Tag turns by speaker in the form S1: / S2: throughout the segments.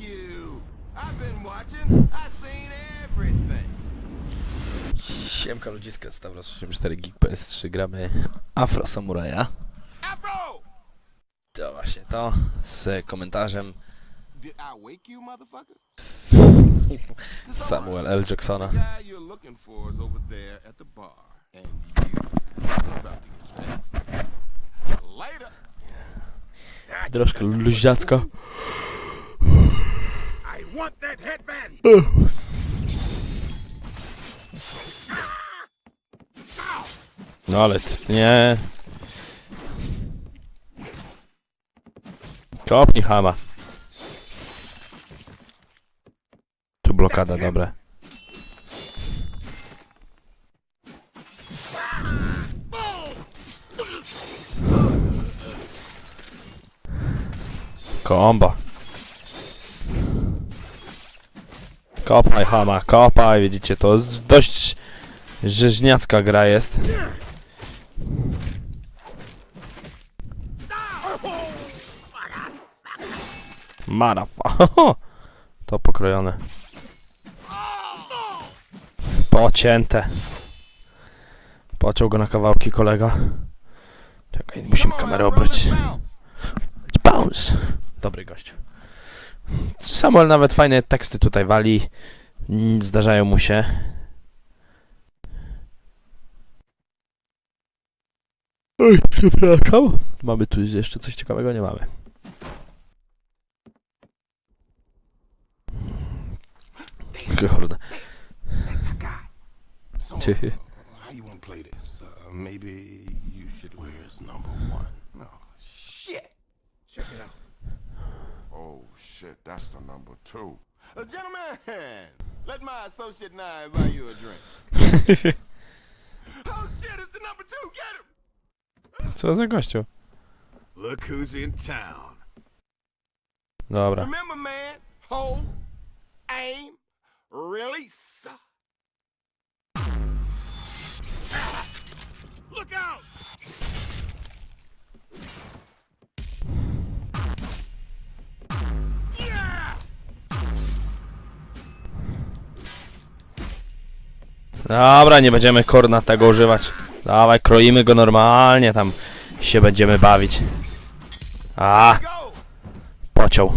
S1: you. I've been watching. I seen everything.
S2: Siemka ludziska, Stavros 84 Geek PS3 gramy Afro Samuraja.
S1: Afro!
S2: To właśnie to, z komentarzem
S1: Did I wake you, motherfucker?
S2: z Samuel L. Jacksona.
S1: The guy you're looking for is over there at the bar. And you are about to get dressed. Later.
S2: Troszkę luźniacko.
S1: Want that headband.
S2: No ale nie. Kopnij hama. Tu blokada, dobre. Komba. Kopaj hama, kopaj, widzicie, to dość rzeźniacka gra jest. Marafa. To pokrojone. Pocięte. Pociął go na kawałki kolega. Czekaj, musimy kamerę obrócić.
S1: Bounce.
S2: Dobry gość. Samuel nawet fajne teksty tutaj wali. Zdarzają mu się. Oj, przepraszam. Mamy tu jeszcze coś ciekawego? Nie mamy. Kurde.
S1: How you play this? Uh, maybe shit, that's the number two. Uh, gentlemen, let my associate nine buy you a drink. oh, shit, it's the number two. Get him.
S2: Co za gościu?
S1: Look who's in town.
S2: Dobra.
S1: Remember, man, hold, aim, release. Look out!
S2: Dobra, nie będziemy korna tego używać. Dawaj, kroimy go normalnie, tam się będziemy bawić. A, pociął.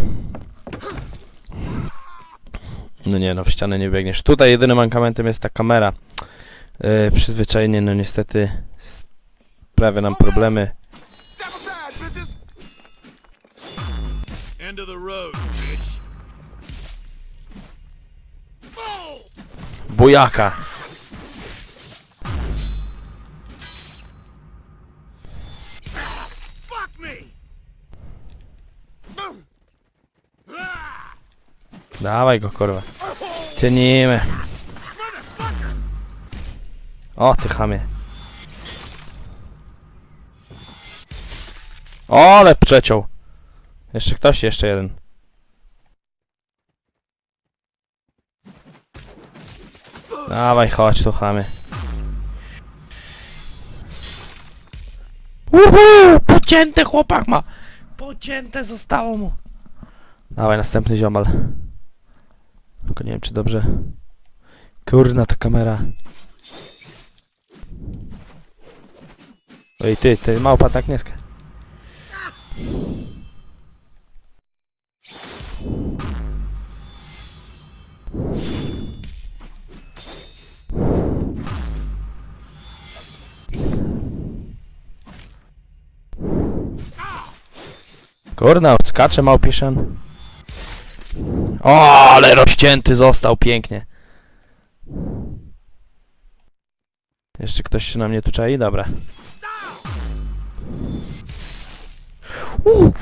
S2: No nie no, w ścianę nie biegniesz. Tutaj jedynym mankamentem jest ta kamera. Yy, przyzwyczajenie, no niestety sprawia nam problemy.
S1: Step
S2: Dawaj go, kurwa. Tynimy. O, ty chamie. O, ale przeciął. Jeszcze ktoś, jeszcze jeden. Dawaj, chodź tu, chamy. Uhu, pocięte chłopak ma. Pocięte zostało mu. Dawaj, następny ziomal. Tylko nie wiem, czy dobrze. Kurna, ta kamera. Ej, ty, ty małpa tak nie sk- Kurna, odskacze małpiszan. O, ale rozcięty został pięknie. Jeszcze ktoś się na mnie tu czai? Dobra. Uh,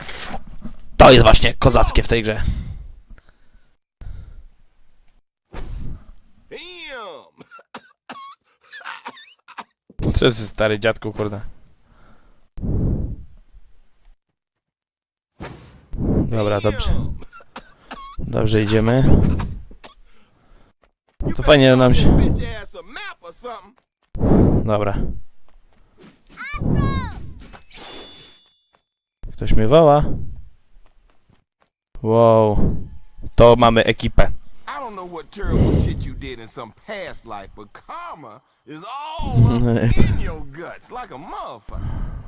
S2: to jest właśnie kozackie w tej grze. Co jest stary dziadku, kurde. Dobra, dobrze. Dobrze idziemy. To fajnie nam się... Dobra. Ktoś mnie woła. Wow. to mamy ekipę.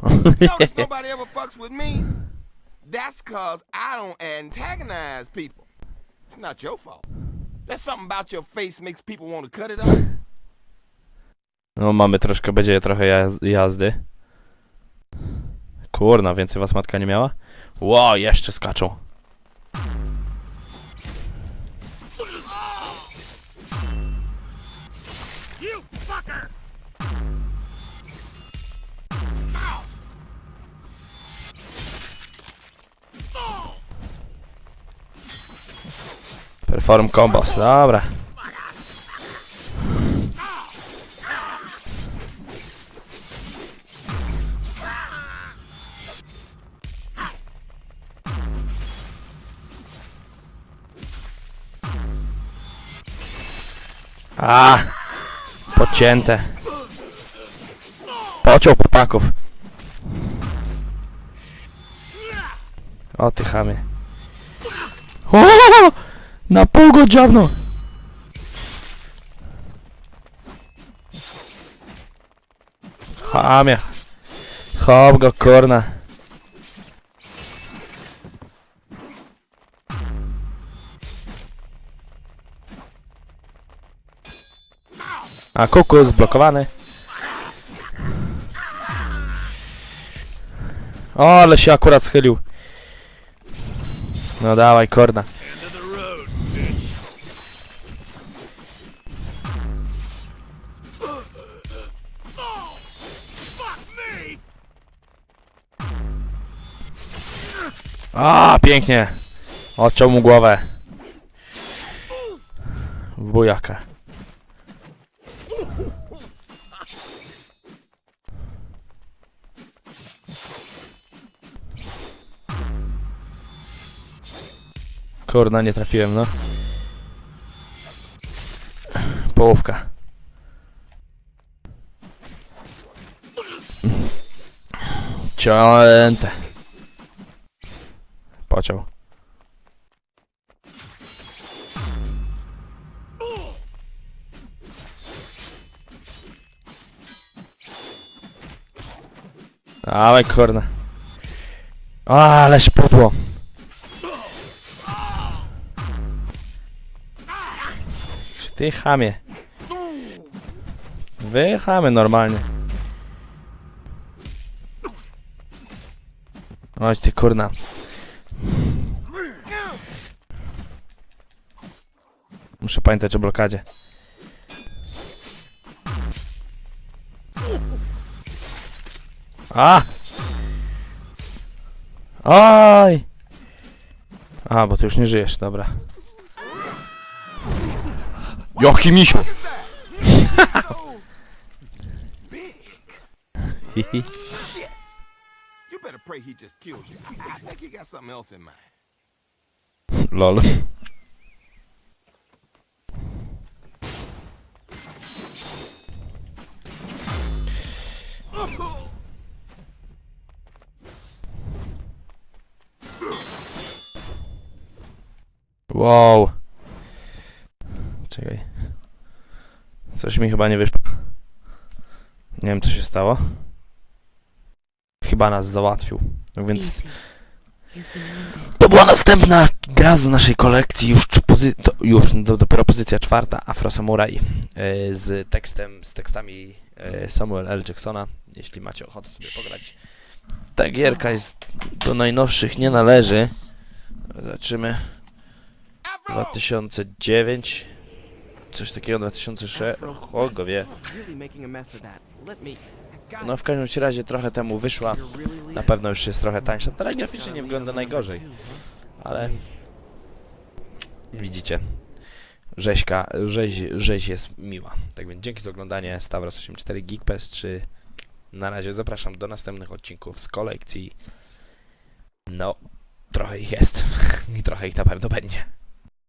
S1: That's cause I don't antagonize people. It's not your fault. Something about your face makes people want to cut it off.
S2: No mamy troszkę, będzie trochę jaz- jazdy. Kurna, więcej was matka nie miała? Ło, jeszcze skaczą. Perform combos, dobra. A, pocięte. Pociął chłopaków. O ty chamie. O! Na pół go dziabnął. Chamie. Chop go, kurna. A kuku zblokowany. O, ale się akurat schylił. No dawaj, korna. A, pięknie. Odciął mu głowę. W bujaka. Kurna, nie trafiłem, no. Połówka. Ciąte. Pociął. Dawaj, kurna. Ależ podło. Ty chamie. Wy normalnie. Chodź ty kurna. Muszę pamiętać o blokadzie. A! Oj! A, bo ty już nie żyjesz, dobra. Jaki misiu! Hihi.
S1: Shit.
S2: Wow. Czekaj. Coś mi chyba nie wyszło. Nie wiem co się stało. Chyba nas załatwił. No więc to była następna gra z naszej kolekcji, już, pozy- już do, dopiero pozycja czwarta, Afro Samurai e, z tekstem, z tekstami Samuel L. Jacksona, jeśli macie ochotę sobie pograć. Ta gierka jest do najnowszych, nie należy. Zobaczymy. 2009, coś takiego 2006, o go wie. No w każdym razie trochę temu wyszła, na pewno już jest trochę tańsza, ale graficznie nie wygląda najgorzej. ale widzicie, rzeźka, rzeź, rzeź jest miła. Tak więc dzięki za oglądanie Stavros84 Geekpest 3. Na razie zapraszam do następnych odcinków z kolekcji. No, trochę ich jest i trochę ich na pewno będzie.